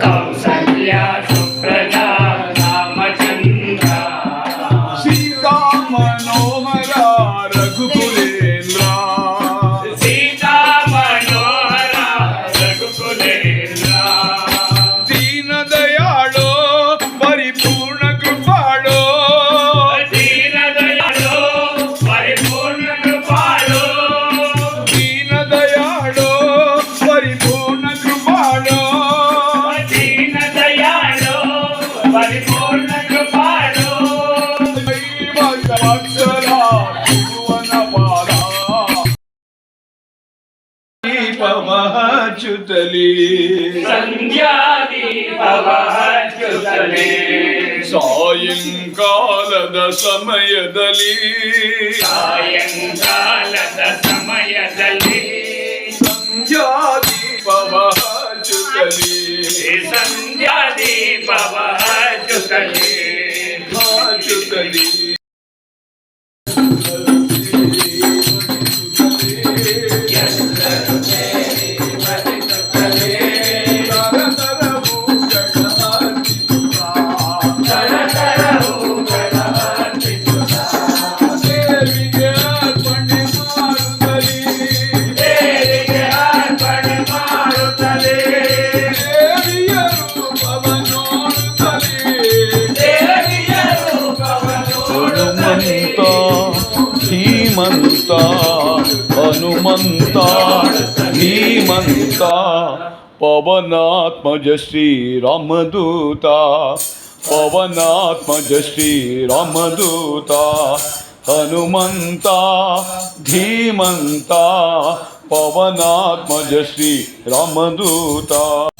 कौसल्या सुप्रजा रामचन्द्र सीता मनोमय ಹಚ್ಚುತ್ತಲೇ ಸಾಯಂಕಾಲದ ಸಮಯದಲ್ಲಿ ಸಾಯಂಕಾಲದ ಸಮಯದಲ್ಲಿ ಸಂಧ್ಯಾ ದೀಪವ ಹಚ್ಚುತ್ತಲೇ ಸಂಧ್ಯಾ ದೀಪವ ಹಚ್ಚುತ್ತಲೇ ಹಚ್ಚುತ್ತಲೇ హనుమంత హనుమంత హీమంత పవనాత్మజ శ్రీరామదూత పవనాత్మజ శ్రీరామదూత హనుమంత ధీమంత પવનાત્મજ શ્રી રામદૂતા.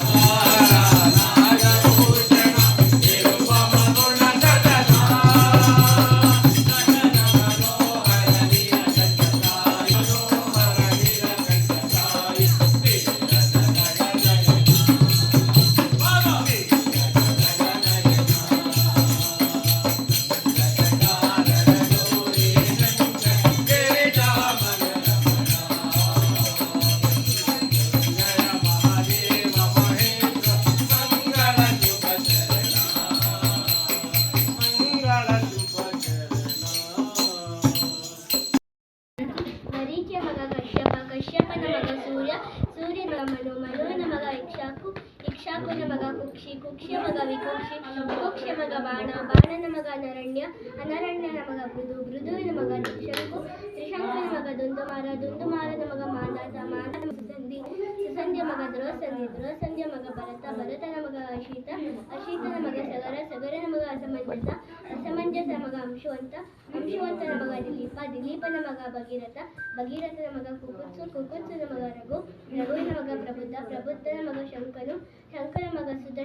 ಇಕ್ಷಾಕುನ ಮಗ ಕುಕ್ಷಿ, ಕುಕ್ಷಿಯ ಮಗ ವಿಕುಕ್ಷಿ, ವಿಕುಕ್ಷಿಯ ಮಗ ಬಾಣ, ಬಾಣನ ಮಗ ಅನರಣ್ಯ, ಅನರಣ್ಯನ ಮಗ ಮೃದು, ಮೃದುವಿನ ಮಗ ತ್ರಿಶಂಕು ತ್ರಿಶಂಕುನ ಮಗ ದುಂದುಮಾರ, ದುಂದುಮಾರನ ಮಗ ಮಾನಸ ಮಾನದ ಸುಸಂಧಿ, ಸುಸಂಧ್ಯ ಮಗ ಧ್ರುವಸಂಧಿ ದ್ರೋಸಂಧ್ಯ ಮಗ ಭರತ, ಭರತನ ಮಗ ಅಶೀತ ಅಶೀತನ ಮಗ ಸಗರ, ಸಗರನ ಮಗ ಅಸಮಂಜಸ ಅಸಮಂಜಸ ಮಗ ಅಂಶುವಂತ ಅಂಶುವಂತನ ಮಗ ದಿಲೀಪ, ದಿಲೀಪನ ಮಗ ಭಗೀರಥ, ಭಗೀರಥನ ಮಗ ಕುಕುತ್ಸು, ಕುಕುತ್ಸನ ಮಗ ರಘು, ರಘುವಿನ ಮಗ ಪ್ರಬುದ್ಧ, ಪ್ರಬುದ್ಧನ ಮಗ ಶಂಕನು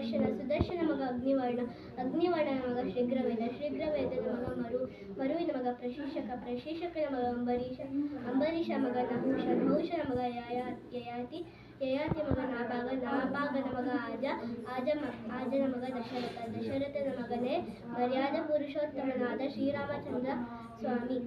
ಸುದರ್ಶನ ಸುದರ್ಶನ ಮಗ ಅಗ್ನಿವರ್ಣ ಅಗ್ನಿವರ್ಣನ ಮಗ ಶೀಘ್ರವೇದ ಶೀಘ್ರವೇದನ ಮಗ ಮರು, ಮರುವಿನ ಮಗ ಪ್ರಶೀಶಕ ಪ್ರಶೀಷಕನ ಮಗ ಅಂಬರೀಷ ಅಂಬರೀಷ ಮಗ ನಹುಷ, ನಹುಷನ ಮಗ ಯಯಾ ಯಯಾತಿ ಯಯಾತಿ ಮಗ ನಾಭಾಗ, ನಾಭಾಗನ ಮಗ ಆಜ ಆಜ ಆಜನ ಮಗ ದಶರಥ, ದಶರಥನ ಮಗನೇ ಮರ್ಯಾದ ಪುರುಷೋತ್ತಮನಾದ ಶ್ರೀರಾಮಚಂದ್ರ ಸ್ವಾಮಿ.